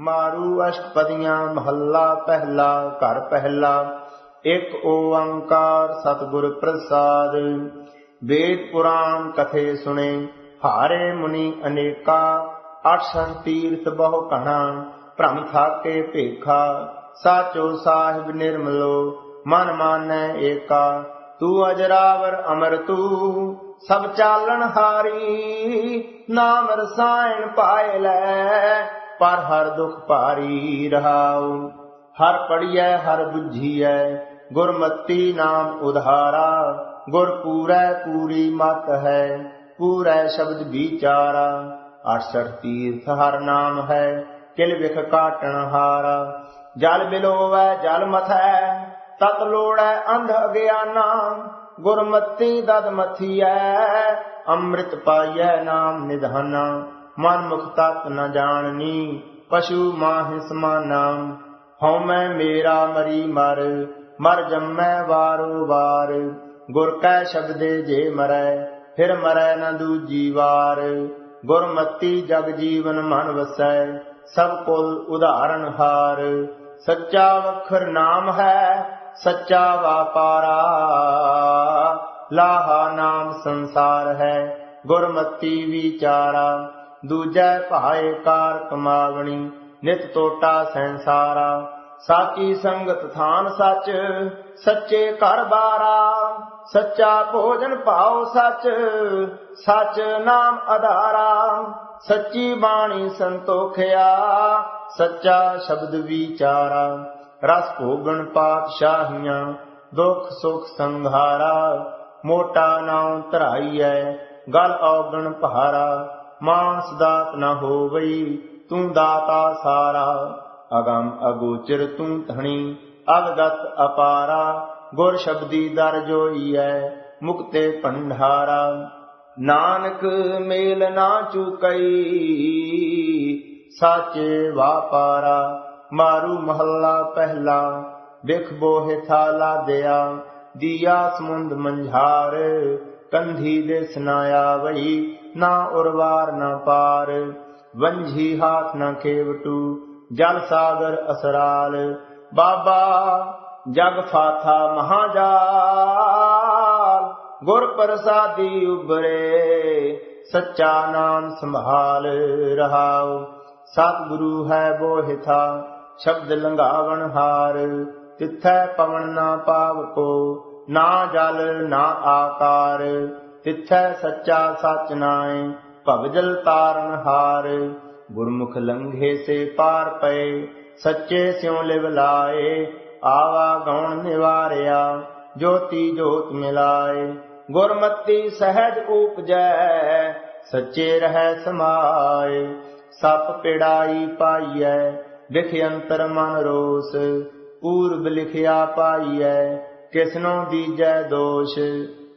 ਮਾਰੂ ਅਸ਼ਟਪਦੀਆਂ ਮਹੱਲਾ ਪਹਿਲਾ, ਘਰ ਪਹਿਲਾ। ਇੱਕ ਓੰਕਾਰ ਸਤਿਗੁਰ ਪ੍ਰਸਾਦ। ਵੇਦ ਪੁਰਾਣ ਕਥੇ ਸੁਣੇ, ਹਾਰੇ ਮੁਨੀ ਅਨੇਕਾ। 68 ਤੀਰਥ ਬਹੁ ਕਣਾ ਭ੍ਰਮ ਥਾਕੇ ਭੇਖਾ। ਸਾਚੋ ਸਾਹਿਬ ਨਿਰਮਲੋ, ਮਨ ਮਾਨੈ ਏਕਾ। ਤੂੰ ਅਜਰਾਵਰ ਅਮਰ ਤੂੰ, ਸਭ ਚਾਲਣ ਹਾਰੀ। ਨਾਮ ਰਸਾਇਣ ਪਾਏ ਲੈ ਪਰ ਹਰ ਦੁਖ ਭਾਰੀ ਰਹਾਉ। ਹਰ ਪੜੀਐ ਹਰ ਬੁੱਝੀਐ, ਗੁਰਮਤੀ ਨਾਮ ਉਧਾਰਾ। ਗੁਰ ਪੂਰੈ, ਪੂਰੀ ਮਤ ਹੈ, ਪੂਰੈ ਸ਼ਬਦ ਵਿਚਾਰਾ। 68 ਤੀਰਥ ਹਰ ਨਾਮ ਹੈ, ਕਿਲ ਵਿਖ ਕਾਟਣ ਹਾਰਾ। ਜਲ ਬਿਲੋਵੈ, ਜਲ ਮਥੈ, ਤਤ ਲੋੜੈ ਅੰਧ ਅਗਿਆਨਾ। ਗੁਰਮਤੀ ਦਦ ਮਥੀਐ, ਅੰਮ੍ਰਿਤ ਪਾਈਐ ਨਾਮ ਨਿਧਾਨਾ। ਮਨ ਮੁਖ ਤਤ ਨ ਜਾਣਨੀ, ਪਸ਼ੂ ਮਾਹਿ ਸਮਾਨਾ ਹਉ ਮੈਂ ਮੇਰਾ ਮਰੀ ਮਰ ਮਰ ਜੰਮੈ ਵਾਰੋ ਵਾਰ। ਗੁਰ ਕੈ ਸ਼ਬਦੇ ਜੇ ਮਰੈ, ਫਿਰ ਮਰੈ ਨ ਦੂਜੀ ਵਾਰ। ਗੁਰਮਤੀ ਜਗ ਜੀਵਨ ਮਨ ਵਸੈ, ਸਭ ਕੁਲ ਉਦਾਹਰਨ ਹਾਰ। ਸੱਚਾ ਵਖਰ ਨਾਮ ਹੈ, ਸੱਚਾ ਵਾਪਾਰਾ। ਲਾਹਾ ਨਾਮ ਸੰਸਾਰ ਹੈ, ਗੁਰਮਤੀ ਵਿਚਾਰਾ। ਦੂਜੈ ਭਾਏ ਕਾਰ ਕਮਾਵਣੀ ਨਿਤ ਟੋਟਾ ਸੰਸਾਰਾ। ਸਾਚੀ ਸੰਗਤ ਥਾਨ ਸੱਚ, ਸੱਚੇ ਘਰ ਬਾਰਾ। ਸੱਚਾ ਭੋਜਨ ਭਾਉ ਸੱਚ ਸੱਚ ਨਾਮ ਆਧਾਰਾ ਸੱਚੀ ਬਾਣੀ ਸੰਤੋਖਿਆ, ਸੱਚਾ ਸ਼ਬਦ ਵਿਚਾਰਾ। ਰਸ ਭੋਗਣ ਪਾਤਸ਼ਾਹੀਆਂ, ਦੁਖ ਸੁਖ ਸੰਘਾਰਾ। ਮੋਟਾ ਨਾਉ ਧਰਾਈਐ, ਗਲ ਔਗਣ ਪਹਾਰਾ ਮਾਨਸ ਦਾਤ ਨ ਹੋਵਈ, ਤੂੰ ਦਾਤਾ ਸਾਰਾ। ਅਗੰਮ ਅਗੋਚਰ ਤੂੰ ਧਣੀ, ਅਵਗਤ ਅਪਾਰਾ। ਗੁਰ ਸ਼ਬਦੀ ਦਰ ਜੋਈਐ, ਮੁਕਤੇ ਭੰਡਾਰਾ। ਨਾਨਕ ਮੇਲ ਨਾ ਚੁਕਈ, ਸਾਚੇ ਵਾਪਾਰਾ। ਮਾਰੂ ਮਹੱਲਾ ਪਹਿਲਾ, ਵਿਖ ਬੋਹਿ ਥਾਲਾ ਦਿਆ। ਦੀਆ ਸਮੁੰਦ ਮੰਝਾਰ, ਕੰਧੀ ਦੇ ਸਨਾਇਆ ਵਈ ਨਾ ਉਰਵਾਰ, ਨਾ ਪਾਰ। ਵੰਝੀ ਹਾਥ ਨਾ ਖੇਵਟੂ, ਜਲ ਸਾਗਰ ਅਸਰਾਲ। ਬਾਬਾ ਜਗ ਫਾਥਾ ਮਹਾਜਾਲ, ਗੁਰ ਪ੍ਰਸਾਦੀ ਉਬਰੇ ਸੱਚਾ ਨਾਮ ਸੰਭਾਲ ਰਹਾਉ। ਸਤਿਗੁਰੂ ਹੈ ਬੋਹਿਥਾ, ਸ਼ਬਦ ਲੰਘਾਵਣ ਹਾਰ। ਤਿੱਥੈ ਪਵਨ ਨਾ ਪਾਵ ਕੋ ਨਾ ਜਲ ਨਾ ਆਕਾਰ। ਤਿਥੈ ਸੱਚਾ ਸਚ ਨਾਏ ਭਵਜਲ ਤਾਰਨ ਹਾਰ। ਗੁਰਮੁਖ ਲੰਘੇ ਸੇ ਪਾਰ ਪਏ, ਸੱਚੇ ਸਿਉ ਲਿਵ ਲਾਏ। ਆਵਾ ਗਉਣ ਨਿਵਾਰਿਆ, ਜੋਤੀ ਜੋਤ ਮਿਲਾਏ। ਗੁਰਮਤੀ ਸਹਿਜ ਉਪਜੈ, ਸੱਚੇ ਰਹਿ ਸਮਾਏ। ਸਪ ਪਿੜਾਈ ਪਾਈਐ, ਵਿਖ ਅੰਤਰ ਮਨ ਰੋਸ। ਪੂਰਬ ਲਿਖਿਆ ਪਾਈਐ, ਕਿਸਨੋ ਦੀਜੈ ਦੋਸ਼।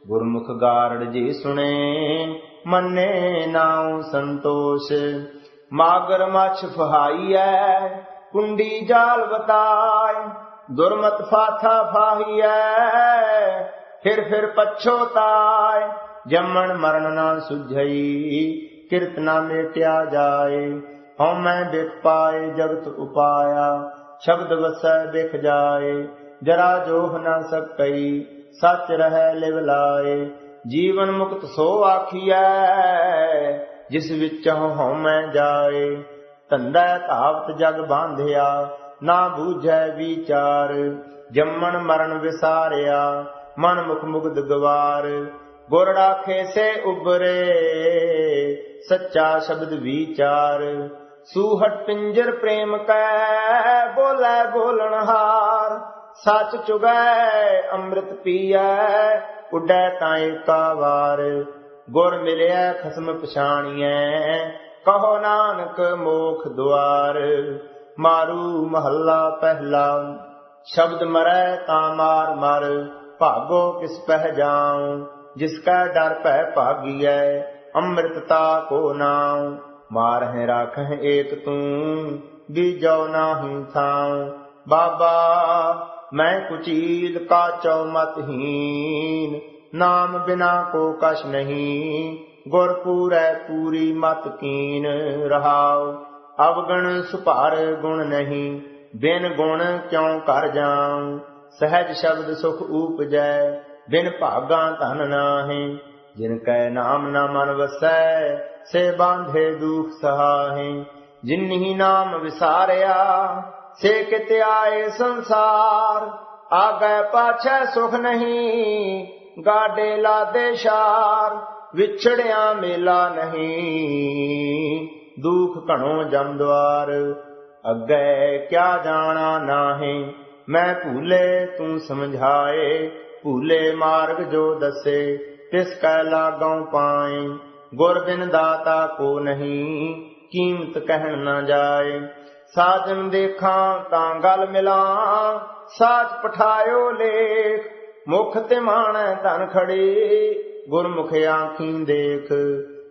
ਗੁਰਮੁਖ ਗਾਰੜ ਜੀ ਸੁਣੇ, ਮੰਨੇ ਨਾਉ ਸੰਤੋਸ਼। ਮਾਗਰ ਮਛ ਫਹਾਈਐ, ਕੁੰਡੀ ਜਾਲ ਬਤਾਏ ਦੁਰਮਤ ਫਾਥਾ ਫਾਹੀਐ। ਫਿਰ ਫਿਰ ਪਛੋਤਾਏ ਜੰਮਣ ਮਰਨ ਨਾ ਸੁਝਈ, ਕਿਰਤ ਨਾ ਮੇਟਿਆ ਜਾਏ। ਹਉ ਮੈਂ ਵਿਖ ਪਾਏ, ਜਗਤ ਉਪਾਇਆ, ਸ਼ਬਦ ਵਸੈ ਵਿਖ ਜਾਏ। ਜਰਾ ਜੋਹ ਨਾ ਸਕਈ ਸੱਚ ਰਹਿ ਲਿਵ ਲਾਏ, ਜੀਵਨ ਮੁਕਤ ਸੋ ਆਖੀਐ, ਜਿਸ ਵਿੱਚ ਹਉ ਮੈਂ ਜਾਏ। ਧੰਦਾ ਧਾਵਤ ਜਗ ਬਾਂਧਿਆ, ਨਾ ਬੂਝੈ ਵਿਚਾਰ। ਜੰਮਣ ਮਰਨ ਵਿਸਾਰਿਆ, ਮਨ ਮੁਖ ਮੁਗਧ ਗਵਾਰ। ਗੁਰ ਰਾਖੇ ਸੇ ਉਬਰੇ, ਸੱਚਾ ਸ਼ਬਦ ਵਿਚਾਰ। ਸੂਹਟ ਪਿੰਜਰ ਪ੍ਰੇਮ ਕੈ, ਬੋਲੇ ਬੋਲਣ ਹਾਰ। ਸੱਚ ਚੁਗੈ, ਅੰਮ੍ਰਿਤ ਪੀਐ, ਉੱਡੈ ਤਾਏ ਕਾ ਵਾਰ ਗੁਰ ਮਿਲਿਆ ਖਸਮ ਪਛਾਣੀਐ, ਕਹੋ ਨਾਨਕ ਮੋਖ ਦੁਆਰ। ਮਾਰੂ ਮਹੱਲਾ ਪਹਿਲਾ, ਸ਼ਬਦ ਮਰੈ ਤਾਂ ਮਾਰ ਮਰ, ਭਾਗੋ ਕਿਸ ਪਹਿ ਜਾਉ, ਜਿਸ ਕਾ ਡਰ ਭੈ ਭਾਗੀਐ ਅੰਮ੍ਰਿਤਤਾ ਕੋ ਨਾਉ। ਮਾਰਹਿ ਰਾਖਹਿ ਏਕ ਤੂੰ, ਬੀਜੋ ਨਾਹੀ ਥਾਉ। ਬਾਬਾ ਮੈਂ ਕੁਚੀਲ ਕਾ ਚਉ ਮਤਹੀਨ ਨਾਮ ਬਿਨਾ ਕੋ ਕਛ ਨਹੀਂ, ਗੁਰ ਪੂਰੈ ਪੂਰੀ ਮਤ ਕੀਨ ਰਹਾਉ। ਅਵਗਣ ਸੁਭਾਰ ਗੁਣ ਨਹੀਂ, ਬਿਨ ਗੁਣ ਕਿਉ ਕਰ ਜਾਉ? ਸਹਿਜ ਸ਼ਬਦ ਸੁਖ ਊਪਜੈ, ਬਿਨ ਭਾਗਾ ਧਨ ਨਾਹੀ। ਜਿਨ ਕੈ ਨਾਮ ਨਾ ਮਨ ਵਸੈ, ਸੇ ਬਾਂਧੇ ਦੁਖ ਸਹਾਹੇ। ਜਿਨਹੀ ਨਾਮ ਵਿਸਾਰਿਆ ਸੇ ਕਿਤ ਆਏ ਸੰਸਾਰ, ਆਗੈ ਪਾਛੈ ਸੁਖ ਨਹੀਂ, ਗਾਡੇ ਲਾਦੇ ਸ਼ਾਰ, ਵਿਛੜਿਆ ਮੇਲਾ ਨਹੀਂ। ਦੁਖ ਘਣੋ ਜਮ ਅੱਗੇ ਕਿਆ ਜਾਣਾ ਨਾਹੀ, ਮੈਂ ਭੂਲੇ ਤੂੰ ਸਮਝਾਏ, ਭੂਲੇ ਮਾਰਗ ਜੋ ਦੱਸੇ, ਤਿਸ ਕੈ ਲਾਗੋਂ ਪਾਏ ਗੁਰ ਬਿਨ ਦਾਤਾ ਕੋ ਨਹੀਂ, ਕੀਮਤ ਕਹਿਣ ਨਾ ਜਾਏ। ਸਾਜਨ ਦੇਖਾਂ ਤਾਂ ਗਲ ਮਿਲਾਂ। ਸਾਚ ਪਠਾਇਓ ਲੇਖ, ਮੁਖ ਤੇ ਮਾਣ ਧਨ ਖੜੀ। ਗੁਰਮੁਖ ਆਖੀਂ ਦੇਖ,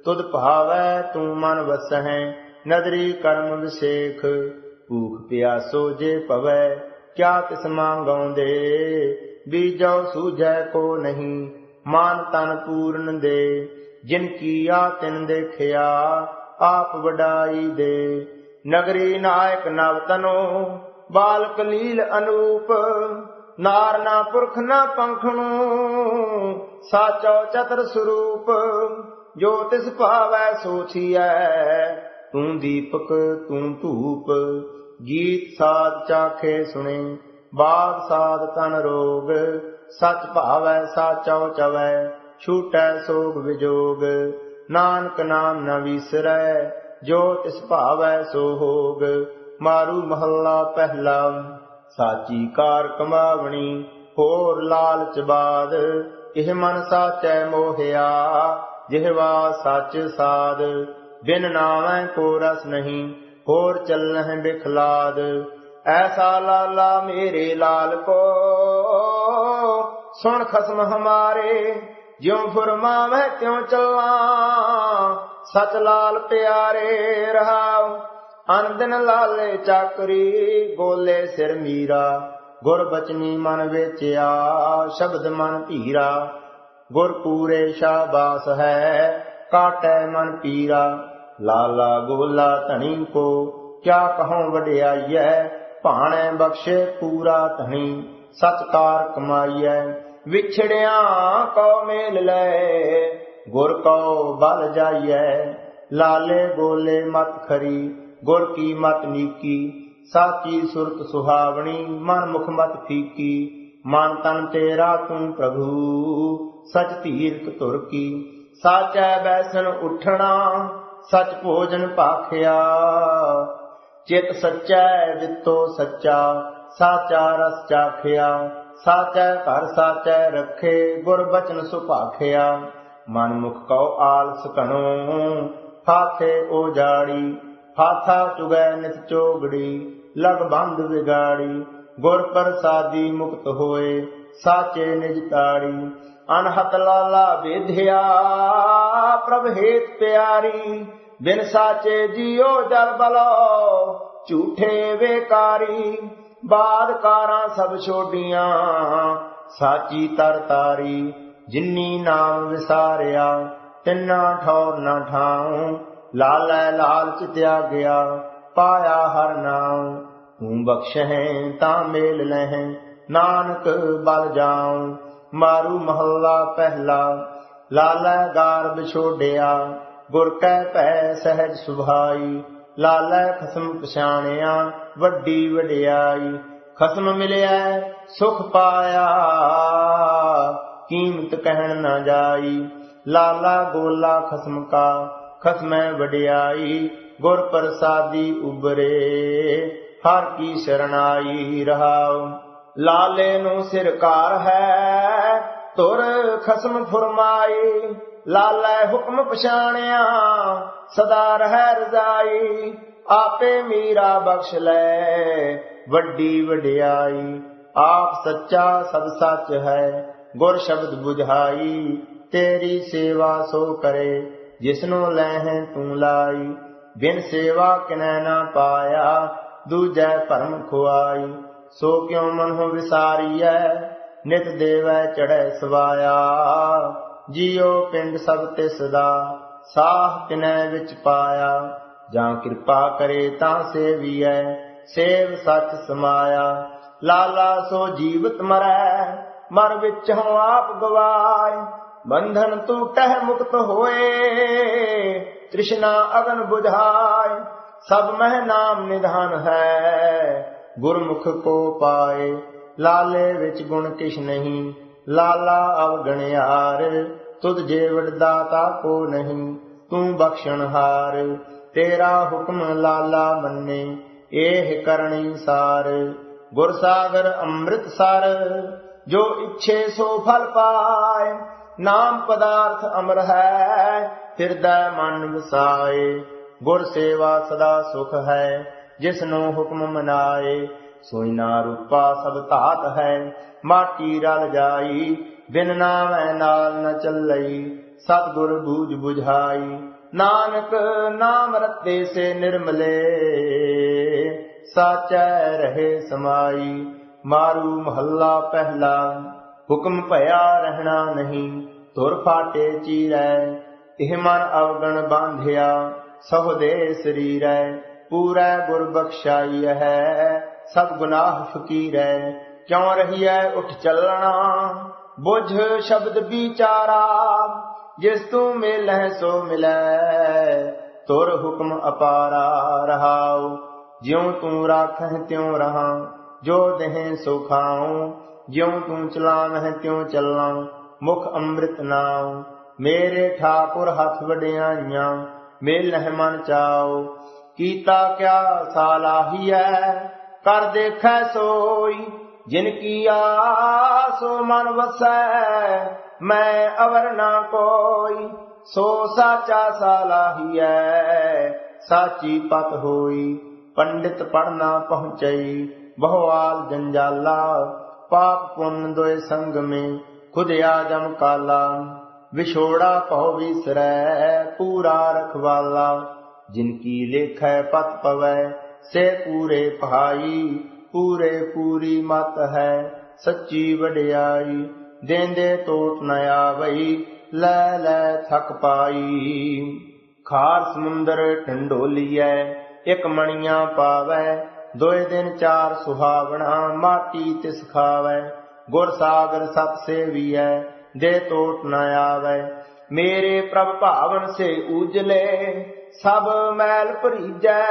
ਤੁਧ ਭਾਵੈ ਤੂੰ ਮਨ ਵਸਹਿ, ਨਦਰੀ ਕਰਮ ਵਿਸੇਖ। ਭੂਖ ਪਿਆਸੋ ਜੇ ਪਵੈ, ਕਿਆ ਤਿਸ ਮੰਗਉ ਦੇ। ਬੀਜੋ ਸੂਝੈ ਕੋ ਨਹੀਂ, ਮਾਨ ਤਨ ਪੂਰਨ ਦੇ। ਜਿਨ ਕੀਆ ਤਿਨ ਦੇਖਿਆ, ਆਪ ਵਡਾਈ ਦੇ। ਨਗਰੀ ਨਾਇਕ ਨਵ ਤਨੋ, ਬਾਲਕ ਲੀਲ ਅਨੂਪ, ਨਾਰ ਨਾ ਪੁਰਖ ਨਾ ਪੰਖਣੂ ਸਾਚੋ ਚਤਰ ਸਰੂਪ, ਜੋ ਤਿਸ ਭਾਵੈ ਸੋਚੀਐ ਤੂੰ ਦੀਪਕ, ਤੂੰ ਧੂਪ, ਗੀਤ ਸਾਧ ਚਾਖੇ ਸੁਣੇ ਬਾਦ ਸਾਧ ਤਨ ਰੋਗ, ਸਚ ਭਾਵੈ ਸਾਚੋ ਚਵੈ, ਛੂਟੈ ਸੋਗ ਵਿਜੋਗ, ਨਾਨਕ ਨਾਮ ਨ ਵਿਸਰੈ। ਜੋ ਤਿਸ ਭਾਵੈ ਸੋ ਹੋਗ। ਮਾਰੂ ਮਹੱਲਾ ਪਹਿਲਾ, ਸਾਚੀ ਕਾਰ ਕਮਾਵਣੀ, ਹੋਰ ਲਾਲਚ ਬਾਦ। ਇਹ ਮਨ ਸਾਚੈ ਮੋਹਿਆ ਜਿਹਵਾ ਸੱਚ ਸਾਧ ਬਿਨ ਨਾਮੈ ਕੋ ਰਸ ਨਹੀਂ, ਹੋਰ ਚੱਲਹਿ ਬਿਖਲਾਦ। ਐਸਾ ਲਾਲਾ ਮੇਰੇ ਲਾਲ ਕੋ ਸੁਣ ਖਸਮ ਹਮਾਰੇ, ਜਿਉ ਫਰਮਾਵੇਂ ਤਿਉ ਚੱਲਾਂ। ਸਚ ਲਾਲ ਪਿਆਰੇ ਰਹਾਉ ਅਨੰਦਨ ਲਾਲੇ ਚਾਕਰੀ ਗੋਲੇ ਸਿਰ ਮੀਰਾ। ਗੁਰ ਬਚਨੀ ਮਨ ਵੇਚਿਆ, ਸ਼ਬਦ ਮਨ ਧੀਰਾ। ਗੁਰ ਪੂਰੇ ਸ਼ਾਬਾਸ ਹੈ, ਕਾਟੈ ਮਨ ਪੀਰਾ। ਲਾਲਾ ਗੋਲਾ ਧਣੀ ਕੋ, ਕਿਆ ਕਹਉ ਵਡਿਆਈਐ? ਭਾਣੇ ਬਖਸ਼ੇ ਪੂਰਾ ਧਣੀ, ਸਤਕਾਰ ਕਮਾਈਐ। ਵਿਛੜਿਆ ਕਉ ਮੇਲ ਲੈ ਗੁਰ ਕਉ ਬਲ ਜਾਈਐ, ਲਾਲੇ ਗੋਲੇ ਮਤ ਖਰੀ, ਗੁਰ ਕੀ ਮਤ ਨੀਕੀ, ਸਾਚੀ ਸੁਰਤ ਸੁਹਾਵਣੀ, ਮਨ ਮੁਖ ਮਤ ਫੀਕੀ, ਮਨ ਤਨ ਤੇਰਾ ਤੂੰ ਪ੍ਰਭੂ, ਸਚ ਧੀਰਤ ਤੁਰ ਕੀ, ਸਾਚੈ ਬੈਸਨ ਉਠਣਾ, ਸਚ ਭੋਜਨ ਪਾਖਿਆ, ਚਿਤ ਸਚੈ ਵਿਤੋ ਸੱਚਾ, ਸਾਚਾ ਰਸ ਚਾਖਿਆ, ਸਾਚੈ ਘਰ ਸਾਚੈ ਰਖੇ, ਗੁਰ ਬਚਨ ਸੁਭਾਖਿਆ ਮਨ ਮੁਖ ਕਉ ਆਲਸ ਕਣੋ ਫਾਥੇ ਓ ਜਾੜੀ ਫਾਥਾ ਚੁਗੈ ਨਿਤ ਚੋਗੜੀ, ਲਗ ਬੰਦ ਵਿਗਾੜੀ, ਗੁਰ ਪ੍ਰਸਾਦੀ ਮੁਕਤ ਹੋਏ, ਸਾਚੇ ਨਿਜ ਤਾੜੀ। ਅਨਹਤ ਲਾਲਾ ਵੇਧਿਆ, ਪ੍ਰਭ ਹੇਤ ਪਿਆਰੀ, ਬਿਨ ਸਾਚੇ ਜੀਓ ਜਲ ਬਲੋ, ਝੂਠੇ ਵੇਕਾਰੀ। ਬਾਦ ਕਾਰਾਂ ਸਭ ਛੋਡੀਆਂ, ਸਾਚੀ ਤਰ ਤਾਰੀ। ਜਿਨੀ ਨਾਮ ਵਿਸਾਰਿਆ, ਤਿੰਨਾ ਠੌਰ ਨਾ ਠਾਉ, ਲਾਲੈ ਲਾਲਚ ਤਿਆਗਿਆ, ਪਾਇਆ ਹਰ ਨਾਮ ਤੂੰ ਬਖਸ਼ਹਿ ਤਾਂ ਮੇਲ ਲਹਿ, ਨਾਨਕ ਬਲ ਜਾਉ। ਮਾਰੂ ਮਹੱਲਾ ਪਹਿਲਾ, ਲਾਲੈ ਗਾਰ ਵਿਛੋੜਿਆ ਗੁਰ ਕੈ ਭੈ ਸਹਿਜ ਸੁਭਾਈ, ਲਾਲੈ ਖਸਮ ਪਛਾਣਿਆ, ਵੱਡੀ ਵਡਿਆਈ। ਖਸਮ ਮਿਲਿਆ ਸੁਖ ਪਾਇਆ। ਕੀਮਤ ਕਹਿਣ ਨਾ ਜਾਈ। ਲਾਲਾ ਗੋਲਾ ਖਸਮ ਕਾ, ਖਸਮੈ ਵਡਿਆਈ, ਗੁਰ ਪ੍ਰਸਾਦੀ ਉਬਰੇ। ਹਰ ਕੀ ਸ਼ਰਣਾਈ ਰਹਾਉ, ਲਾਲੇ ਨੂੰ ਸਿਰਕਾਰ ਹੈ ਤੁਰ ਖਸਮ ਫਰਮਾਈ। ਲਾਲੇ ਹੁਕਮ ਪਛਾਣਿਆ, ਸਦਾ ਰਹਿ ਰਜ਼ਾਈ। ਆਪੇ ਮੀਰਾ ਬਖਸ਼ ਲੈ, ਵੱਡੀ ਵਡਿਆਈ। ਆਪ ਸੱਚਾ ਸਭ ਸੱਚ ਹੈ। ਗੁਰ ਸ਼ਬਦ 부ਝਾਈ ਤੇਰੀ ਸੇਵਾ ਸੋ ਕਰੇ, ਜਿਸਨੂੰ ਲੈਹਿ ਤੂੰ ਲਾਈ। ਬਿਨ ਸੇਵਾ ਕਿਨੈ ਨਾ ਪਾਇਆ, ਦੂਜੈ ਭਰਮ ਖੁਆਈ। ਸੋ ਕਿਉ ਮਨ ਹੋ ਵਿਸਾਰੀਐ, ਨਿਤ ਦੇਵੈ ਚੜੈ ਸਵਾਇਆ। ਜੀਉ ਪਿੰਡ ਸਭ ਤੇ ਸਦਾ ਸਾਹ ਕਿਨੈ ਵਿੱਚ ਪਾਇਆ। ਜਾਂ ਕਿਰਪਾ ਕਰੇ ਤਾਂ ਸੇਵੀਐ, ਸੇਵ ਸਚ ਸਮਾਇਆ। ਲਾਲਾ ਸੋ ਜੀਵਤ ਮਰੈ ਮਰ ਵਿੱਚ ਹਉ ਆਪ ਗਵਾਏ, ਬੰਧਨ ਟਹਿ ਮੁਕਤ ਹੋਏ, ਤ੍ਰਿਸ਼ਨਾ ਅਗਨ 부ਝਾਏ ਸਭ ਮਹਿ ਨਾਮ ਨਿਧਾਨ ਹੈ, ਗੁਰਮੁਖ ਕੋ ਪਾਏ। ਲਾਲੇ ਵਿੱਚ ਗੁਣ ਕਿਛ ਨਹੀਂ, ਲਾਲਾ ਅਵਗਣਿਆਰ ਤੁਧ ਜੇਵੜ ਦਾਤਾ ਕੋ ਨਹੀਂ, ਤੂੰ ਬਖਸ਼ਣਹਾਰ ਤੇਰਾ ਹੁਕਮ ਲਾਲਾ ਮੰਨੇ ਇਹ ਕਰਨੀ ਸਾਰ। ਗੁਰ ਸਾਗਰ ਅੰਮ੍ਰਿਤ ਜੋ ਇੱਛੇ ਸੋ ਫਲ ਪਾਏ, ਨਾਮ ਪਦਾਰਥ ਅਮਰ ਹੈ ਹਿਰਦੈ ਮਨ ਵਸਾਏ। ਗੁਰ ਸੇਵਾ ਸਦਾ ਸੁਖ ਹੈ, ਜਿਸ ਨੂੰ ਹੁਕਮ ਮਨਾਏ। ਸੋਈ ਨਾ ਰੂਪਾ ਸਭ ਧਾਤ ਹੈ, ਮਾਟੀ ਰਲ ਜਾਈ, ਬਿਨ ਨਾਮੈ ਨਾਲ ਨ ਚੱਲਈ, ਸਤਿਗੁਰ ਬੂਝ 부ਝਾਈ ਨਾਨਕ ਨਾਮ ਰਤੇ ਸੇ ਨਿਰਮਲੇ, ਸਾਚੈ ਰਹੇ ਸਮਾਈ। ਮਾਰੂ ਮਹੱਲਾ ਪਹਿਲਾ, ਹੁਕਮ ਭਇਆ ਰਹਿਣਾ ਨਹੀਂ ਤੁਰ ਫਾਟੇ ਚੀਰੈ, ਇਹ ਮਨ ਅਵਗਣ ਬਾਂਧਿਆ ਸਹੁਦੇ ਸਰੀਰੈ, ਪੂਰੈ ਗੁਰ ਬਖਸ਼ਾਈ ਹੈ, ਸਭ ਗੁਨਾਹ ਫਕੀਰੈ, ਕਿਉ ਰਹੀਐ ਉਠ ਚੱਲਣਾ? ਬੁਝ ਸ਼ਬਦ ਵਿਚਾਰਾ, ਜਿਸ ਤੂੰ ਮਿਲੈ ਸੋ ਮਿਲੈ ਤੁਰ ਹੁਕਮ ਅਪਾਰਾ ਰਹਾਉ, ਜਿਉ ਤੂੰ ਰਾਖਹਿ ਤਿਉ ਰਹਾ। ਜੋ ਦੇਹ ਸੋ ਖਾਉ ਜਿਉ ਤੂੰ ਚਲਾਵਹਿ ਤਿਉ ਚੱਲਾਂ, ਮੁਖ ਅੰਮ੍ਰਿਤ ਨਾਮ ਮੇਰੇ ਠਾਕੁਰ ਹੱਥ ਵਡਿਆਈਆਂ, ਮੇਲਹਿ ਮਨ ਚਾਉ। ਕੀਤਾ ਕਿਆ ਸਾਲਾਹੀਐ, ਕਰ ਦੇਖੈ ਸੋਈ। ਜਿਨ ਕੀ ਆਸੋ ਮਨ ਵਸੈ, ਮੈਂ ਅਵਰ ਨਾ ਕੋਈ। ਸੋ ਸਾਚਾ ਸਾਲਾਹੀਐ, ਸਾਚੀ ਪਤ ਹੋਈ। ਪੰਡਿਤ ਪੜਨਾ ਪਹੁੰਚਈ। ਬਹੁਵਾਲ ਜੰਜਾਲਾ, ਪਾਪ ਪੁੰਨ ਦੋਏ ਸੰਗ ਮੇ ਖੁਦ ਆਜਮ ਕਾਲਾ, ਵਿਛੋੜਾ ਭਉ ਵਿਸਰੈ, ਪੂਰਾ ਰਖਵਾਲਾ। ਜਿਨ ਕੀ ਲੇਖੈ ਪਤ ਪਵੈ, ਸੇ ਪੂਰੇ ਭਾਈ, ਪੂਰੇ ਪੂਰੀ ਮਤ ਹੈ, ਸੱਚੀ ਵਡਿਆਈ, ਦੇਂਦੇ ਟੋਟ ਨ ਆਵਈ, ਲੈ ਲੈ ਥਕ ਪਾਈ। ਖਾਰ ਸਮੁੰਦਰ ਢੰਡੋਲੀਐ, ਇਕ ਮਣੀਆਂ ਪਾਵੈ ਦੋਏ ਦਿਨ ਚਾਰ ਸੁਹਾਵਣਾ, ਮਾਟੀ ਤਿਸ ਖਾਵੈ, ਗੁਰ ਸਾਗਰ ਸਤ ਸੇਵੀਐ, ਦੇ ਟੋਟ ਨ ਆਵੈ। ਮੇਰੇ ਪ੍ਰਭ ਭਾਵਨ ਸੇ ਉਜਲੇ, ਸਭ ਮੈਲ ਭਰੀਜੈ,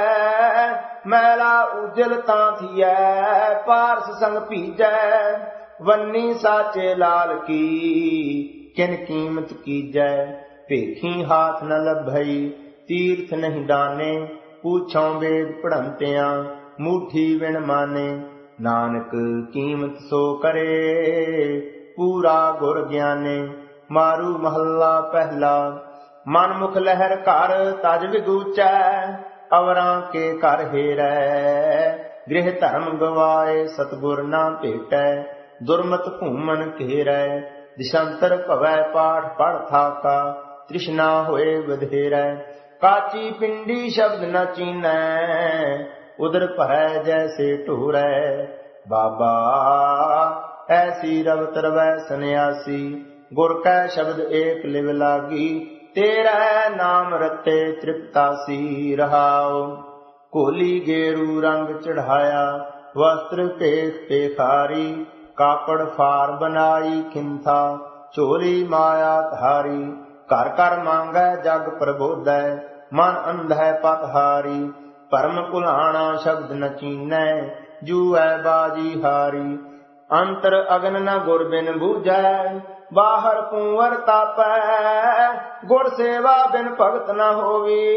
ਮੈਲਾ ਉਜਲ ਤਾਂ ਥੀਐ, ਪਾਰਸ ਸੰਗ ਭੀਜੈ। ਵੰਨੀ ਸਾਚੇ ਲਾਲ ਕੀ, ਕਿਨ ਕੀਮਤ ਕੀਜੈ? ਭੇਖੀ ਹਾਥ ਨ ਲੱਭਈ, ਤੀਰਥ ਨਹੀਂ ਦਾਨੇ ਪੂਛੋਂ ਵੇਦ ਪੜੰਤਿਆਂ ਮੂਠੀ ਵਿਣ ਮਾਨੇ, ਨਾਨਕ ਕੀਮਤ ਸੋ ਕਰੇ। ਪੂਰਾ ਗੁਰ ਗਿਆਨੇ, ਮਾਰੂ ਮਹੱਲਾ ਪਹਿਲਾ। ਮਨ ਮੁਖ ਲਹਿਰ ਘਰ ਤਜ ਵਿਗੂਚੈ, ਅਵਰਾਂ ਕੇ ਘਰ ਹੀਰੈ। ਗ੍ਰਹਿ ਧਰਮ ਗਵਾਏ, ਸਤਗੁਰ ਨਾ ਭੇਟੈ, ਦੁਰਮਤ ਭੂਮਨ ਘੇਰੈ। ਦਿਸ਼ਾਂਤਰ ਭਵੈ ਪਾਠ ਪੜ ਥਾਕਾ, ਤ੍ਰਿਸ਼ਨਾ ਹੋਏ ਵਧੇਰੈ। ਕਾਚੀ ਪਿੰਡੀ ਸ਼ਬਦ ਨ ਚੀਨੈ ਉਦਰ ਭਰੈ ਜੈਸੇ ਢੂਰੈ। ਬਾਬਾ, ਐਸੀ ਰਵ ਤਰਵੈ ਸੰਿਆਸੀ ਗੁਰ ਕੈ ਸ਼ਬਦ ਏਕ ਲਿਵ ਲਾਗੀ, ਤੇਰਾ ਨਾਮ ਰਤੇ ਤ੍ਰਿਪਤਾਸੀ ਰਹਾਉ। ਕੋਲੀ ਗੇਰੂ ਰੰਗ ਚੜਾਇਆ ਵਸਤਰ ਭੇਖ ਪੇਖਾਰੀ ਕਾਪੜ ਫਾਰ ਬਨਾਈ ਖਿੰਥਾ ਚੋਰੀ ਮਾਇਆ ਧਾਰੀ। ਘਰ ਘਰ ਮੰਗੈ ਜਗ ਪ੍ਰਬੋਧੈ, ਮਨ ਅੰਧੈ ਪਤਹਾਰੀ ਪਰਮ ਭੁਲਾਣਾ ਸ਼ਬਦ ਨ ਚੀਨੈ, ਜੂਐ ਬਾਜੀ ਹਾਰੀ। ਅੰਤਰ ਅਗਨ ਨ ਗੁਰ ਬਿਨ ਬੂਝੈ, ਬਾਹਰ ਕੁੰਵਰ ਤਾਪੈ। ਗੁਰ ਸੇਵਾ ਬਿਨ ਭਗਤ ਨ ਹੋਵੀ।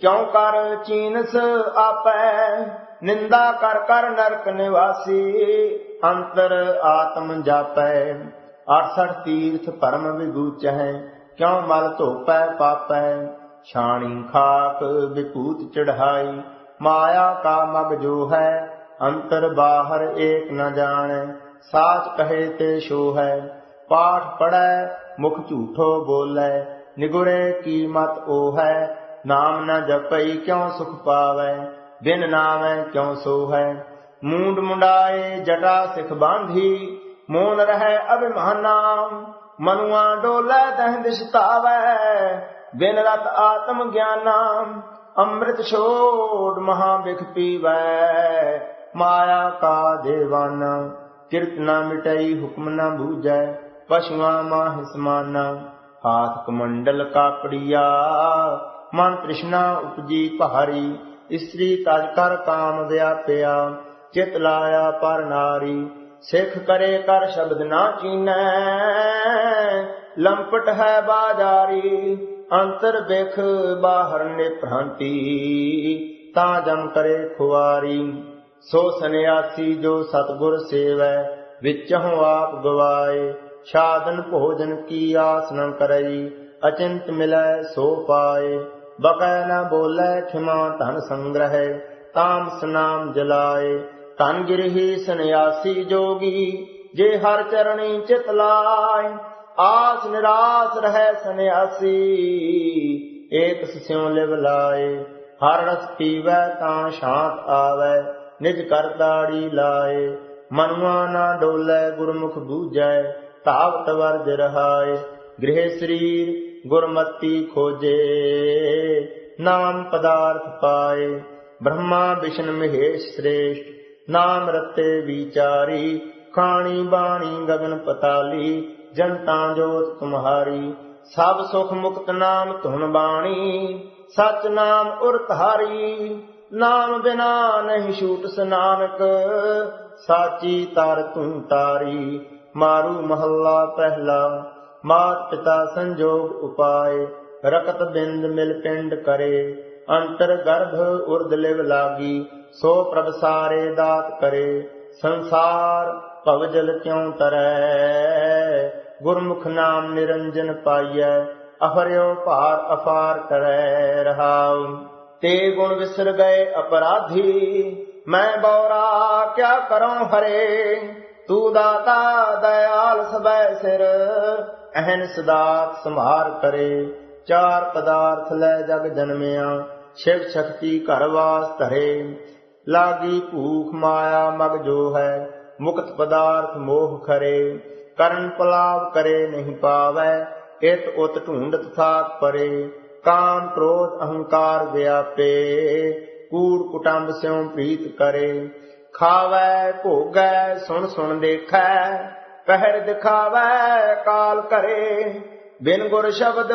ਕਿਉ ਕਰ ਚੀਨਸ ਆਪੈ, ਨਿੰਦਾ ਕਰ ਕਰ ਨਰਕ ਨਿਵਾਸੀ। ਅੰਤਰ ਆਤਮ ਜਾਪੈ 68 ਤੀਰਥ ਪਰਮ ਹੈ ਕਿਉ ਮਲ ਧੋਪੈ ਪਾਪੈ ਛਾਣੀ ਖਾਕ ਵਿਭੂਤ ਚੜਾਈ ਮਾਇਆ ਕਾ ਮਗ ਜੋ ਹੈ, ਅੰਤਰ ਬਾਹਰ ਏਕ ਨ ਜਾਣੈ, ਸਾਚ ਕਹੇ ਤੇ ਸ਼ੋ ਹੈ, ਪਾਠ ਪੜੈ ਮੁਖ ਝੂਠੋ ਬੋਲੇ, ਨਿਗੁਰੇ ਕੀ ਮਤ ਉਹ ਹੈ, ਨਾਮ ਨ ਜਪਈ ਕਿਉ ਸੁਖ ਪਾਵੈ, ਬਿਨ ਨਾਮੈ ਕਿਉ ਸੋ ਹੈ, ਮੂੰਡ ਮੁੰਡਾਏ ਜਟਾ ਸਿਖ ਬਾਂਧੀ, ਮੋਨ ਰਹਿ ਅਭਿਮਾਨਾ, ਮਨੁਆ ਡੋਲੇ ਦਹ ਦਿਸ਼ਤਾਵੈ ਬਿਨ ਰਤ ਆਤਮ ਗਿਆਨਾ, ਅੰਮ੍ਰਿਤ ਛੋੜ ਮਹਾ ਬਿਖ ਪੀਵੈ। ਮਾਇਆ ਕਾ ਦੇਵਾਨਾ ਕਿਰਤ ਨਾ ਮਿਟਈ, ਹੁਕਮ ਨਾ ਬੂਝੈ, ਪਸ਼ੂਆਂ ਮਾਹਿ ਸਮਾਨਾ। ਹਾਥ ਕਮੰਡਲ ਕਾਪੜੀਆ ਮਨ ਤ੍ਰਿਸ਼ਨਾ ਉਪਜੀ ਭਾਰੀ ਇਸਤਰੀ ਤਜ ਕਰ ਕਾਮ ਵਿਆਪਿਆ, ਚਿਤ ਲਾਇਆ ਪਰ ਨਾਰੀ। ਸਿੱਖ ਕਰੇ ਕਰ ਸ਼ਬਦ ਨਾ ਚੀਨੈ, ਲੰਪਟ ਹੈ ਬਾਜਾਰੀ। ਅੰਤਰ ਬਿਖ ਬਾਹਰ ਨਿਭ੍ਰਾਂਤੀ ਤਾਂ ਜਮ ਕਰੇ ਖੁਆਰੀ ਸੋ ਸੰਿਆਸੀ ਜੋ ਸਤਗੁਰ ਸੇਵੈ, ਵਿੱਚੋਂ ਆਪ ਗਵਾਏ। ਛਾਦਨ ਭੋਜਨ ਕੀ ਆਸ ਨ ਕਰਈ, ਅਚਿੰਤ ਮਿਲੈ ਸੋ ਪਾਏ। ਬਕੈ ਨ ਬੋਲੇ ਖਿਮਾ ਧਨ ਸੰਗ੍ਰਹਿ ਤਾਮ ਨਾਮ ਜਲਾਏ। ਧਨ ਗਿਰਹੀ ਸੰਿਆਸੀ ਜੋਗੀ, ਜੇ ਹਰ ਚਰਣੀ ਚਿਤ ਲਾਏ। ਆਸ ਨਿਰਾਸ ਰਹਿ ਸੰਿਆਸੀ ਏਕ ਸਿਉ ਲਿਵ ਲਾਏ, ਹਰ ਰਸ ਪੀਵੈ ਤਾਂ ਸ਼ਾਂਤ ਆਵੈ, ਨਿਜ ਕਰ ਦਾੜੀ ਲਾਏ, ਮਨੁਆ ਨਾ ਡੋਲੇ ਗੁਰਮੁਖ ਬੂਝੈ, ਧਾਵਤ ਵਰਜ ਰਹਾਏ, ਗ੍ਰਹਿ ਸਰੀਰ ਗੁਰਮਤੀ ਖੋਜੇ, ਨਾਮ ਪਦਾਰਥ ਪਾਏ, ਬ੍ਰਹਮਾ ਵਿਸ਼ਨ ਮਹੇਸ਼ ਸ੍ਰੇਸ਼ਟ, ਨਾਮ ਰਤੇ ਵਿਚਾਰੀ, ਖਾਣੀ ਬਾਣੀ ਗਗਨ ਪਤਾਲੀ ਜਨਤਾ ਜੋਤ ਤੁਮਹਾਰੀ ਸਭ ਸੁਖ ਮੁਕਤ ਨਾਮ ਧੁਨ ਬਾਣੀ ਸਚ ਨਾਮ ਉਰ ਧਾਰੀ ਨਾਮ ਬਿਨਾ ਨਹੀਂ ਛੂਟ ਸਨਾਨਕ, ਸਾਚੀ ਤਰ ਤੂੰ ਤਾਰੀ, ਮਾਰੂ ਮਹੱਲਾ ਪਹਿਲਾ, ਮਾਤ ਪਿਤਾ ਸੰਜੋਗ ਉਪਾਏ, ਰਕਤ ਬਿੰਦ ਮਿਲ ਪਿੰਡ ਕਰੇ, ਅੰਤਰ ਗਰਭ ਉਰਦ ਲਿਵ ਲਾਗੀ, ਸੋ ਪ੍ਰਭ ਸਾਰੇ ਦਾਤ ਕਰੇ, ਸੰਸਾਰ ਭਵਜਲ ਕਿਉ ਤਰੈ? ਗੁਰਮੁਖ ਨਾਮ ਨਿਰੰਜਨ ਪਾਈਐ ਅਫਰਿਓ ਭਾਰ ਅਫਾਰ ਕਰੈ ਰਹਾਉ। ਤੇ ਗੁਣ ਵਿਸਰ ਗਏ ਅਪਰਾਧੀ, ਮੈਂ ਬੌਰਾ ਕਿਆ ਕਰਉ ਹਰੇ? ਤੂੰ ਦਾਤਾ, ਦਇਆਲ ਸਬੈ ਸਿਰ, ਅਹਨ ਸਦਾਤ ਸੰਭਾਰ ਕਰੇ। ਚਾਰ ਪਦਾਰਥ ਲੈ ਜਗ ਜਨਮਿਆ, ਸ਼ਿਵ ਸ਼ਕਤੀ ਘਰ ਵਾਸ ਧਰੇ। ਲਾਗੀ ਭੂਖ ਮਾਇਆ ਮਗ ਜੋ ਹੈ ਮੁਕਤ ਪਦਾਰਥ ਮੋਹ ਖਰੇ, ਕਰਨ ਪਲਾਵ ਕਰੇ ਨਹੀਂ ਪਾਵੈ, ਇਤ ਉਤ ਢੂੰਡਤ ਥਾਕ ਪਰੇ, ਕਾਮ ਕ੍ਰੋਧ ਅਹੰਕਾਰ ਵਿਆਪੇ, ਕੂੜ ਕੁਟੰਬ ਸਿਉ ਪ੍ਰੀਤ ਕਰੇ। ਖਾਵੈ, ਭੋਗੈ, ਸੁਣ ਸੁਣ ਦੇਖੈ, ਪਹਿਰ ਦਿਖਾਵੈ, ਕਾਲ ਕਰੇ। ਬਿਨ ਗੁਰ ਸ਼ਬਦ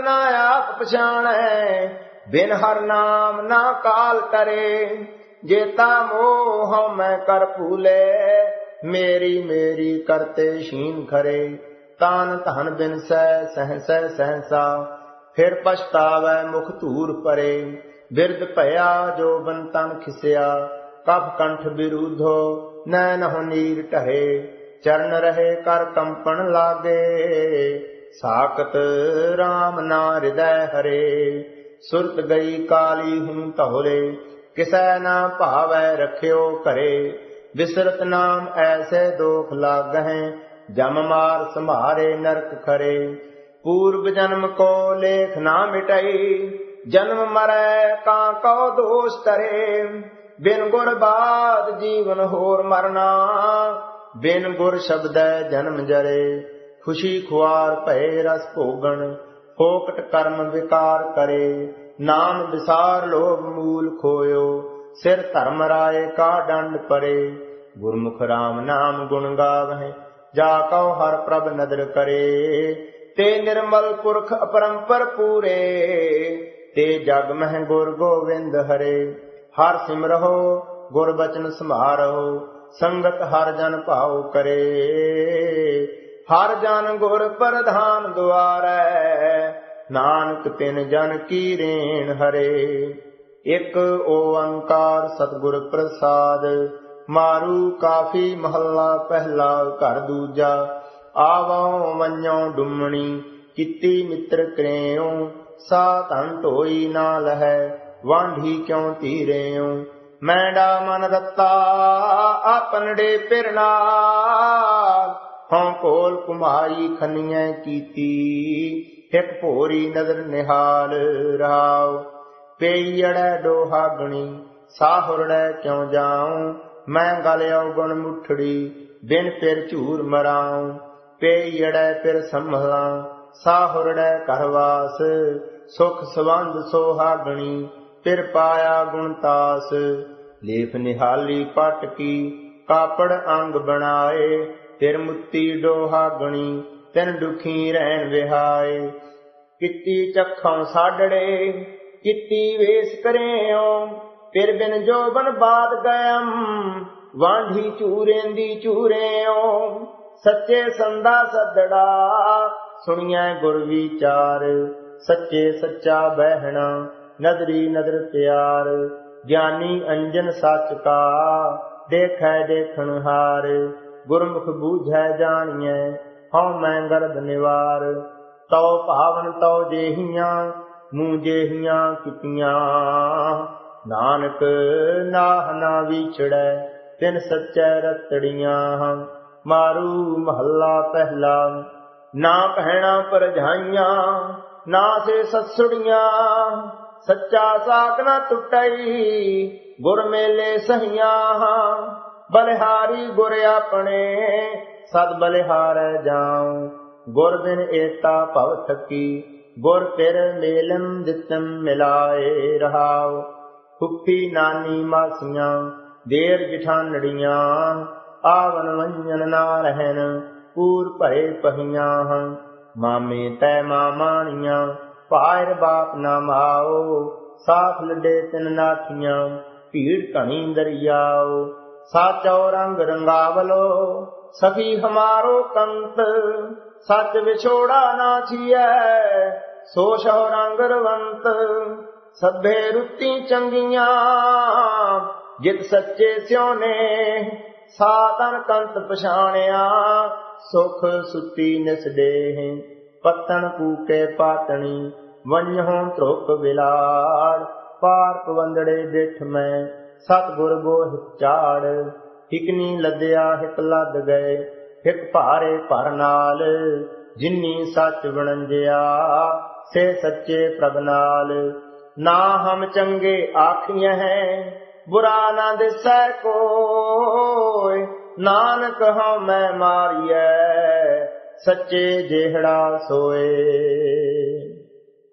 ਨਾ ਆਪ ਪਛਾਣੈ, ਬਿਨ ਹਰ ਨਾਮ ਨਾ ਕਾਲ ਕਰੇ। ਜੇਤਾ ਮੋਹ ਮੈਂ ਕਰ ਭੂਲੇ ਮੇਰੀ ਮੇਰੀ ਕਰਤੇ ਸ਼ੀਨ ਖਰੇ। ਤਾਨ ਧਨ ਬਿਨ ਸਹਿ ਸਹਸੈ ਸਹਸਾ, ਫਿਰ ਪਛਤਾਵੈ ਮੁਖ ਧੂਰ ਪਰੇ। ਬਿਰਧ ਭਇਆ ਜੋ ਬੰਤਨ ਖਿਸਿਆ ਕਫ ਕੰਠ ਬਿਰੂਧੋ ਨੈਣ ਹੋ ਨੀਰ ਢਹੇ। ਚਰਨ ਰਹੇ ਕਰ ਕੰਪਣ ਲਾਗੇ, ਸਾਖਤ RAM ਨਾ ਹਿਰਦੈ ਹਰੇ। ਸੁਰਤ ਗਈ ਕਾਲੀ ਹੂੰ ਧੌਲੇ ਕਿਸੈ ਨਾ ਭਾਵੈ ਰਖਿਓ ਘਰੇ। ਵਿਸਰਤ ਨਾਮ ਐਸੇ ਦੋਖ ਲਾਗਹਿ, ਜਮ ਮਾਰ ਸੰਭਾਰੇ ਨਰਕ ਖਰੇ। ਪੂਰਬ ਜਨਮ ਕੋ ਲੇਖ ਨਾ ਮਿਟਈ, ਜਨਮ ਮਰੈ ਕਾਂ ਕਉ ਦੋਸ਼ ਕਰੇ ਬਿਨ ਗੁਰ ਬਾਦ ਜੀਵਨ ਹੋਰ ਮਰਨਾ, ਬਿਨ ਗੁਰ ਸ਼ਬਦੈ ਜਨਮ ਜਰੇ। ਖੁਸ਼ੀ ਖੁਆਰ ਭਏ ਰਸ ਭੋਗਣ, ਫੋਕਟ ਕਰਮ ਵਿਕਾਰ ਕਰੇ। ਨਾਮ ਵਿਸਾਰ ਲੋਭ ਮੂਲ ਖੋਇਓ, ਸਿਰ ਧਰਮ ਰਾਏ ਕਾ ਡੰਡ ਪਰੇ। ਗੁਰਮੁਖ ਰਾਮ ਨਾਮ ਗੁਣ ਗਾਵਹਿ, ਜਾ ਕਉ ਹਰ ਪ੍ਰਭ ਨਦਰ ਕਰੇ। ਤੇ ਨਿਰਮਲ ਪੁਰਖ ਅਪਰੰਪਰ ਪੂਰੇ, ਤੇ ਜਗ ਮਹਿ ਗੁਰ ਗੋਵਿੰਦ ਹਰੇ। ਹਰ ਸਿਮਰਹੁ ਗੁਰ ਬਚਨ ਸਮਾਰਹੁ, ਸੰਗਤ ਹਰ ਜਨ ਭਾਉ ਕਰੇ। ਹਰ ਜਨ ਗੁਰ ਪ੍ਰਧਾਨ ਦੁਆਰੈ ਨਾਨਕ ਤਿਨ ਜਨ ਕੀ ਰੇਣ ਹਰੇ। ਇਕ ਓੰਕਾਰ ਸਤਿਗੁਰ ਪ੍ਰਸਾਦ, ਮਾਰੂ ਕਾਫੀ ਮਹੱਲਾ ਪਹਿਲਾ ਘਰ ਦੂਜਾ। ਆਵੋ ਮੰਨੋ ਡੁੰਮਣੀ, ਕੀਤੀ ਮਿੱਤਰ ਕਰੇਉ ਸਾ ਧਨ ਢੋਈ ਨਾ ਲਹੈ, ਵਾਂਢੀ ਕਿਉ ਧੀਰੇਉ। ਮੈਂਡਾ ਮਨ ਰੱਤਾ ਆਪਨੜੇ ਪਿਰਨਾਲ ਹਉ ਕੋਲ ਕੁਮਾਈ ਖੰਨੀਐ ਕੀਤੀ। ਇੱਕ ਭੋਰੀ ਨਦਰ ਨਿਹਾਲ ਰਾਵ ਪੇਈੜੈ ਡੋਹਾ ਗਣੀ ਸਾਹੁਰੜੈ ਕਿਉ ਜਾਉ? ਮੈਂ ਗਲ ਗੁਣ ਮੁਠੜੀ, ਬਿਨ ਫਿਰ ਝੂਰ ਮਰਾਉ। ਪੇਈੜੈ ਫਿਰ ਸੰਭਲਾਂ ਸਾਹੁਰੜੈ ਕਰਵਾਸ ਸੁਖ ਸਵੰਦ ਸੋਹਾਗਣੀ ਫਿਰ ਪਾਇਆ ਗੁਣ ਤਾਸ। ਲੇਫ ਨਿਹਾਲੀ ਪਟ ਕੀ, ਕਾਪੜ ਅੰਗ ਬਣਾਏ, ਫਿਰ ਮੁੱਤੀ ਡੋਹਾਗਣੀ ਤਿਨ ਦੁਖੀ ਰਹਿਣ ਵਿਹਾਏ। ਕਿੱਤੀ ਚੱਖਾਂ ਸਾਡੜੇ, ਕਿੱਤੀ ਵੇਸ ਕਰਿਓ ਫਿਰ ਬਿਨ ਜੋਬਨ ਬਾਦ ਗਇਮ ਵਾਂਢੀ ਚੂਰੇਂਦੀ ਚੂਰਿਓ ਸੱਚੇ ਸੰਦਾ ਸੱਦੜਾ, ਸੁਣੀਐ ਗੁਰ ਵਿਚਾਰ। ਸੱਚੇ ਸੱਚਾ ਬਹਿਣਾ, ਨਦਰੀ ਨਦਰ ਪਿਆਰ। ਗਿਆਨੀ ਅੰਜਨ ਸੱਚ ਕਾ, ਦੇਖੈ ਦੇਖਣ ਹਾਰ। ਗੁਰਮੁਖ ਬੂਝੈ ਜਾਣੀਐ ਹਉ ਮੈਂ ਗਰਦ ਨਿਵਾਰ, ਤਉ ਭਾਵਨ ਤਉ ਜੇਹੀਆਂ ਮੂੰ ਜੇਹੀਆਂ ਕੀਤੀਆਂ। ਨਾਨਕ ਨਾਹ ਨਾ ਵਿਛੜੈ, ਤਿਨ ਸੱਚੈ ਰਤੜੀਆਂ। ਮਾਰੂ ਮਹੱਲਾ ਪਹਿਲਾ, ਨਾ ਪਹਿਣਾ ਪਰਝਾਈਆਂ ਨਾ ਸੇ ਸਸੁੜੀਆਂ। ਸੱਚਾ ਸਾਖ ਨਾ ਟੁੱਟਈ, ਗੁਰ ਮੇਲੇ ਸਹੀਆਂ। ਬਲਿਹਾਰੀ ਗੁਰ ਆਪਣੇ ਸਦ ਬਲਿਹਾਰੈ ਜਾਉ, ਗੁਰ ਬਿਨ ਏਤਾ ਭਵ ਥਕੀ ਗੁਰ ਤੇਰ ਮੇਲਨ ਦਿੱਤਮ ਮਿਲਾਏ ਰਹਾਉ। ਫੁੱਫੀ ਨਾਨੀ ਮਾਸੀਆਂ, ਦੇਰ ਜਠਾਨੜੀਆਂ ਆਵਨ ਵੰਜਨ ਨਾ ਰਹਿਣ, ਪੂਰ ਭਰੇ ਪਹੀਆਂ ਮਾਮੇ ਤੈ ਮਾਮਾਣੀਆਂ ਭਾਇਰ ਬਾਪ ਨਾ ਮਾਓ ਸਾਖ ਲੱਡੇ ਤਿਨ ਨਾਥੀਆਂ, ਭੀੜ ਘਣੀ ਦਰਿਆਓ। ਸਾਚੋ ਰੰਗ ਰੰਗਾਵਲੋ ਸਖੀ ਹਮਾਰੋ ਕੰਤ, ਸੱਚ ਵਿਛੋੜਾ ਨਾ ਥੀਐ ਸੋ ਸੋ ਰੰਗ ਰਵੰਤ ਸਭੇ ਰੁੱਤੀ ਚੰਗੀਆਂ, ਜਿਤ ਸੱਚੇ ਸਿਉਨੇ ਸਾਤਨ ਕੰਤ ਪਛਾਣਿਆ, ਸੁਖ ਸੁਤੀ ਨਿਸਦੇ ਪਤਨ ਕੂਕੇ ਪਾਤਣੀ ਵੰਝੋਂ ਧਰੁਕ ਵਿਲਾੜ ਪਾਰ ਪਵੰਦੜੇ ਡਿਠ ਮੈਂ, ਸਤਗੁਰ ਬੋਹਿ ਚਾੜ। ਹਿਕਨੀ ਲੱਦਿਆ ਹਿਕ ਲੱਦ ਗਏ ਹਿਕ ਭਾਰੇ ਭਰ ਨਾਲ। ਜਿਨੀ ਸੱਚ ਵਣੰਜਿਆ ਸੇ ਸੱਚੇ ਪ੍ਰਭ ਨਾਲ। ਨਾ ਹਮ ਚੰਗੇ ਆਖੀਆਂ ਹੈ, ਬੁਰਾ ਨਾ ਦਿਸੈ ਕੋਇ ਨਾਨਕ ਹਉ ਮੈਂ ਮਾਰੀਐ, ਸੱਚੇ ਜਿਹੜਾ ਸੋਏ।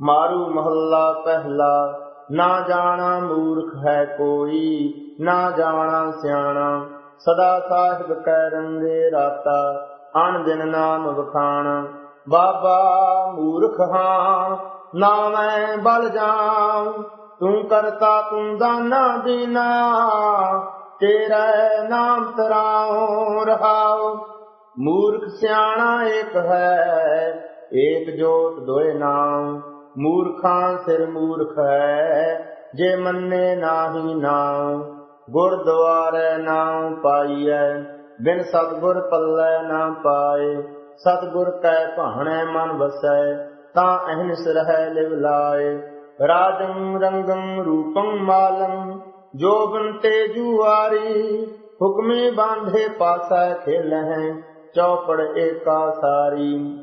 ਮਾਰੂ ਮਹੱਲਾ ਪਹਿਲਾ, ਨਾ ਜਾਣਾ ਮੂਰਖ ਹੈ ਕੋਈ, ਨਾ ਜਾਣਾ ਸਿਆਣਾ। ਸਦਾ ਸਾਹਿਬ ਕੈ ਰੰਗੇ ਰਾਤਾ ਅਣ ਦਿਨ ਨਾਮ ਵਖਾਣਾ। ਬਾਬਾ ਮੂਰਖ ਹਾਂ ਨਾ ਮੈਂ ਬਲ ਜਾਉ। ਤੂੰ ਕਰਤਾ ਤੂੰ ਦਾਨਾ ਦੀਨਾ, ਤੇਰਾ ਨਾਮ ਤਰਾਉ ਰਹਾਉ। ਮੂਰਖ ਸਿਆਣਾ ਏਕ ਹੈ, ਏਕ ਜੋਤ ਦੋਏ ਨਾਮ ਮੂਰਖਾਂ ਸਿਰ ਮੂਰਖ ਹੈ, ਜੇ ਮੰਨੇ ਨਾਹੀ ਨਾਮ ਗੁਰਦੁਆਰੇ ਨਾਮ ਪਾਈਐ, ਬਿਨ ਸਤਗੁਰ ਪੱਲੇ ਨਾ ਪਾਏ। ਸਤਗੁਰ ਕੈ ਭਾਣੈ ਮਨ ਵਸੈ, ਤਾਂ ਅਹਨਿਸ ਰਹਿ ਲਿਵ ਲਾਏ। ਰਾਜੰ ਰੰਗੰ ਰੂਪੰ ਮਾਲੰ ਜੋਬਨ ਤੇ ਜੁਆਰੀ ਹੁਕਮੇ ਬਾਂਧੇ ਪਾਸਾ ਖੇਲਹਿ, ਚੌਪੜ ਏਕਾ ਸਾਰੀ।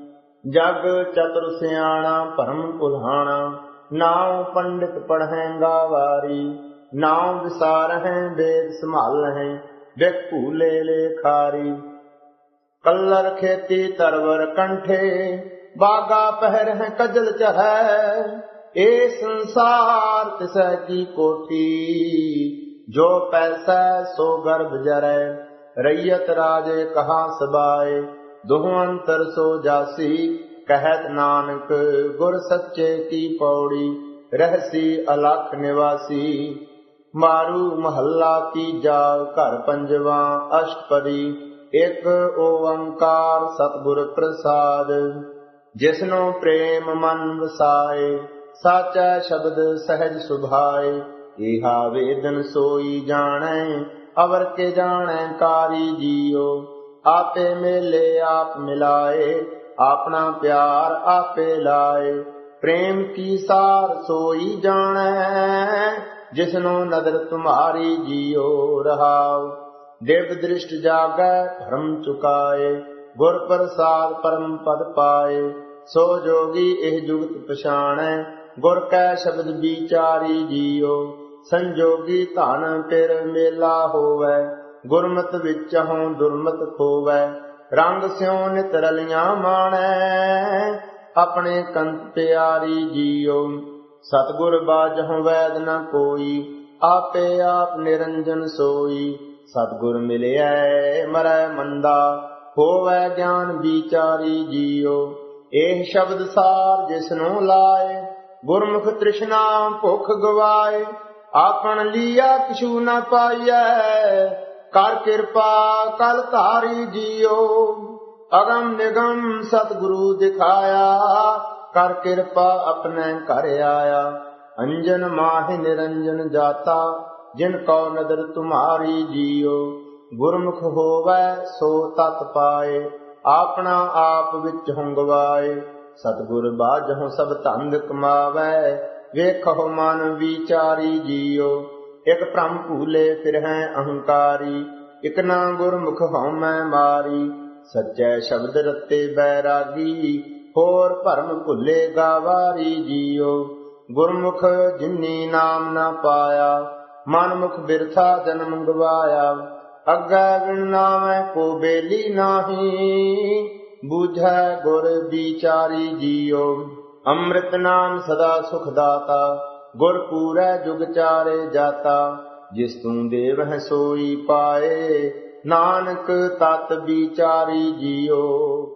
ਜਗ ਚਤੁਰ ਸਿਆਣਾ, ਭਰਮ ਕੁਲਹਾਣਾ ਨਾਉ ਪੰਡਿਤ ਪੜਹੈਂਗਾ ਵਾਰੀ ਨਾਉ ਵਿਸਾਰਹਿ ਵੇਦ ਸੰਭਾਲਹਿ ਵਿਖ ਭੂਲੇ ਲੇਖਾਰੀ। ਕਲਰ ਖੇਤੀ ਤਰਵਰ ਕੰਠੇ, ਬਾਗਾ ਪਹਿਰਹਿ ਕਜਲ ਚਹੈ ਏ ਸੰਸਾਰ ਤਿਸੈ ਕੀ ਕੋਠੀ, ਜੋ ਪੈਸਾ ਸੋ ਗਰਭ ਜਰੈ। ਰਈਅਤ ਰਾਜੇ ਕਹਾ ਸਬਾਏ, ਦੁਹ ਅੰਤਰ ਸੋ ਜਾਸੀ। ਕਹਿਤ ਨਾਨਕ, ਗੁਰ ਸੱਚੇ ਕੀ ਪੌੜੀ, ਰਹਿਸੀ ਅਲਖ ਨਿਵਾਸੀ। ਮਾਰੂ ਮਹੱਲਾ ਤੀਜਾ, ਘਰ ਪੰਜਵਾ, ਅਸ਼ਟਪਦੀ, ਇੱਕ ਓੰਕਾਰ ਸਤਿਗੁਰ ਪ੍ਰਸਾਦ। ਜਿਸਨੂੰ ਪ੍ਰੇਮ ਮਨ ਵਸਾਏ, ਸਾਚਾ ਸ਼ਬਦ ਸਹਿਜ ਸੁਭਾਏ ਏਹਾ ਵੇਦਨ ਸੋਈ ਜਾਣੈ, ਅਵਰ ਕੇ ਜਾਣੈ ਕਾਰੀ ਜੀਓ ਆਪੇ ਮੇਲੇ ਆਪ ਮਿਲਾਏ, ਆਪਣਾ ਪਿਆਰ ਆਪੇ ਲਾਏ, ਪ੍ਰੇਮ ਕੀ ਸਾਰ ਸੋਈ ਜਾਣੈ ਜਿਸਨੂੰ ਨਦਰ ਤੁਮਾਰੀ ਜੀਓ ਰਹਾਉ। ਦੇਵ ਦ੍ਰਿਸ਼ਟ ਜਾਗੈ ਭਰਮ ਚੁਕਾਏ। ਗੁਰ ਪ੍ਰਸਾਦ ਪਰਮ ਪਦ ਪਾਏ। ਸੋ ਜੋਗੀ ਇਹ ਜੁਗਤ ਪਛਾਣੈ। ਗੁਰ ਕੈ ਸ਼ਬਦ ਵਿਚਾਰੀ ਜੀਓ। ਸੰਜੋਗੀ ਧਨ ਪਿਰ ਮੇਲਾ ਹੋਵੈ। ਗੁਰਮਤ ਵਿੱਚ ਹਉ ਦੁਰਮਤ ਖੋਵੈ। ਰੰਗ ਸਿਉ ਨਿਤ ਰਲੀਆਂ ਮਾਣੈ। ਆਪਣੇ ਕੰਤ ਪਿਆਰੀ ਜੀਓ। ਸਤਿਗੁਰ ਬਾਝਹੁ ਵੈਦ ਨ ਕੋਈ, ਆਪੇ ਆਪ ਨਿਰੰਜਨ ਸੋਈ। ਸਤਿਗੁਰ ਮਿਲਿਆ ਮਰੈ ਮੰਦਾ, ਹੋਵੈ ਗਿਆਨ ਵਿਚਾਰੀ ਜੀਉ ਇਹ ਸ਼ਬਦ ਸਾਰ ਜਿਸਨੂੰ ਲਾਏ, ਗੁਰਮੁਖ ਤ੍ਰਿਸ਼ਨਾ ਭੁਖ ਗਵਾਏ। ਆਪਣ ਲੀਆ ਕਿਛੂ ਨ ਪਾਈਐ, ਕਰ ਕਿਰਪਾ ਕਲ ਧਾਰੀ ਜੀਓ। ਅਗਮ ਨਿਗਮ ਸਤਿਗੁਰੂ ਦਿਖਾਇਆ ਕਰ ਕਿਰਪਾ ਆਪਣੇ ਘਰ ਆਇਆ। ਅੰਜਨ ਮਾਹਿ ਨਿਰੰਜਨ ਜਾਤਾ, ਜਿਨ ਕੋ ਨਦਰ ਤੁਮਾਰੀ ਜੀਉ ਗੁਰਮੁਖ ਹੋਵੈ ਸੋ ਤਤ ਪਾਏ, ਆਪਣਾ ਆਪ ਵਿੱਚ ਹੁੰਗਵਾਏ। ਸਤਿਗੁਰ ਬਾਝਹੁ ਸਭ ਧੰਦ ਕਮਾਵੈ ਵੇਖੋ ਮਨ ਵਿਚਾਰੀ ਜੀਉ ਇਕ ਭ੍ਰਮ ਭੂਲੇ ਫਿਰ ਹੈ ਅਹੰਕਾਰੀ, ਇਕ ਨਾ ਗੁਰਮੁਖ ਹਉਮੈ ਮਾਰੀ। ਸੱਚੇ ਸ਼ਬਦ ਰਤੇ ਬੈਰਾਗੀ ਹੋਰ ਭਰਮ ਭੁੱਲੇ ਗਾਵਾਰੀ ਜੀਓ। ਗੁਰਮੁਖ ਜਿਨੀ ਨਾਮ ਨਾ ਪਾਇਆ ਮਨ ਮੁਖ ਬਿਰਥਾ ਜਨਮ ਗਵਾਇਆ ਅੱਗੇ ਵਿਣ ਨਾਮੈ ਕੋ ਬੇਲੀ ਨਾਹੀ, ਬੂਝੈ ਗੁਰ ਵਿਚਾਰੀ ਜੀਉ ਅੰਮ੍ਰਿਤ ਨਾਮ ਸਦਾ ਸੁਖ ਦਾਤਾ, ਗੁਰ ਪੂਰੈ ਜੁਗ ਚਾਰੇ ਜਾਤਾ। ਜਿਸ ਤੂੰ ਦੇਵ ਹੈ ਸੋਈ ਪਾਏ, ਨਾਨਕ ਤਤ ਵਿਚਾਰੀ ਜੀਉ